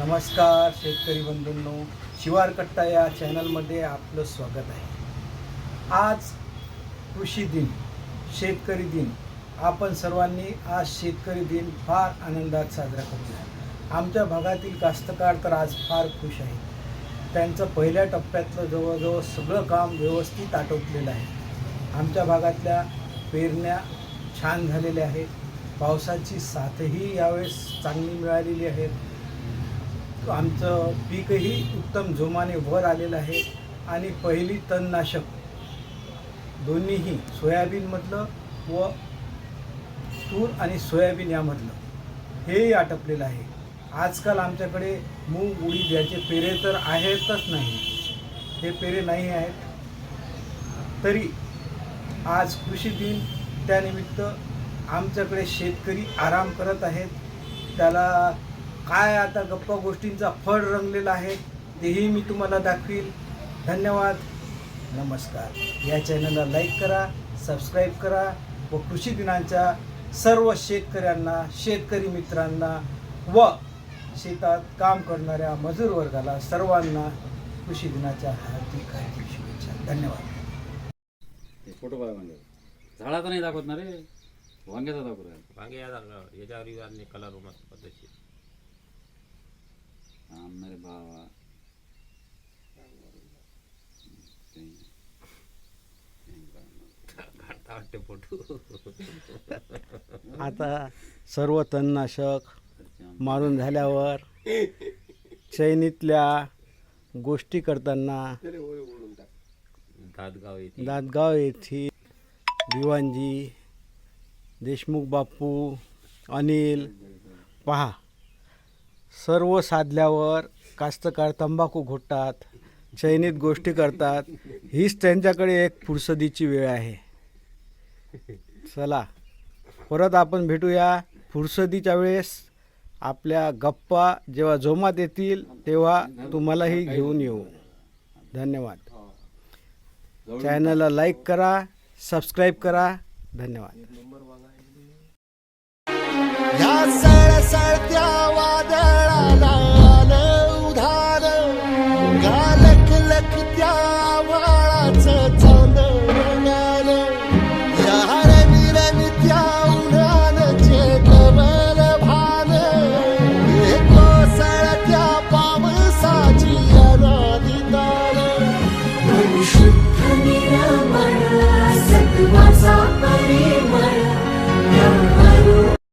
नमस्कार शेतकरी बंधूंनो. शिवार कट्टा या चॅनलमध्ये आपलं स्वागत आहे. आज कृषी दिन शेतकरी दिन. आपण सर्वांनी आज शेतकरी दिन फार आनंदात साजरा करूया. आमच्या भागातील कास्तकार तर आज फार खुश आहे त्यांचं पहिल्या टप्प्यातलं जवळजवळ सगळं काम व्यवस्थित आटोपलेलं आहे. आमच्या भागातल्या पेरण्या छान झालेल्या आहेत. पावसाची साथही यावेळेस चांगली मिळालेली आहे. आमचं पीकही उत्तम जोमाने वर आलेलं आहे आणि पहिली तणनाशक दोन्हीही सोयाबीनमधलं व तूर आणि सोयाबीन यामधलं हेही आटपलेलं आहे. आजकाल आमच्याकडे मूग उडीद याचे पेरे तर आहेतच नाही. हे पेरे नाही आहेत. तरी आज कृषी दिन त्यानिमित्त आमच्याकडे शेतकरी आराम करत आहेत. त्याला काय आता गप्पा गोष्टींचा फळ रंगलेला आहे तेही मी तुम्हाला दाखवील. धन्यवाद. नमस्कार. या चॅनलला लाईक करा सबस्क्राईब करा व कृषी दिनाच्या सर्व शेतकऱ्यांना शेतकरी मित्रांना व शेतात काम करणाऱ्या मजूर वर्गाला सर्वांना कृषी दिनाच्या हार्दिक हार्दिक शुभेच्छा. धन्यवाद. हे फोटो बघा वांगे झाडाचा नाही दाखवत ना रे. वांग्याचा दाखवत आहे. वांगे या रंगावर याच्यावर कलर मस्त पद्धतशीर Ah, रे బావ आता सर्व तणनाशक मारून झाल्यावर चैनीतल्या गोष्टी करताना दादगाव येथे दादगाव येथील दिवानजी देशमुख बापू अनिल पहा. सर्व साधल्यावर कास्तकार तंबाखू घोटतात चैनीत गोष्टी करतात. हीच त्यांच्याकडे एक फुरसदीची वेळ आहे. चला परत आपण भेटूया फुरसदीच्या वेळेस. आपल्या गप्पा जेव्हा जोमात येतील तेव्हा तुम्हालाही घेऊन येऊ. धन्यवाद. चॅनलला लाईक करा सबस्क्राईब करा. धन्यवाद.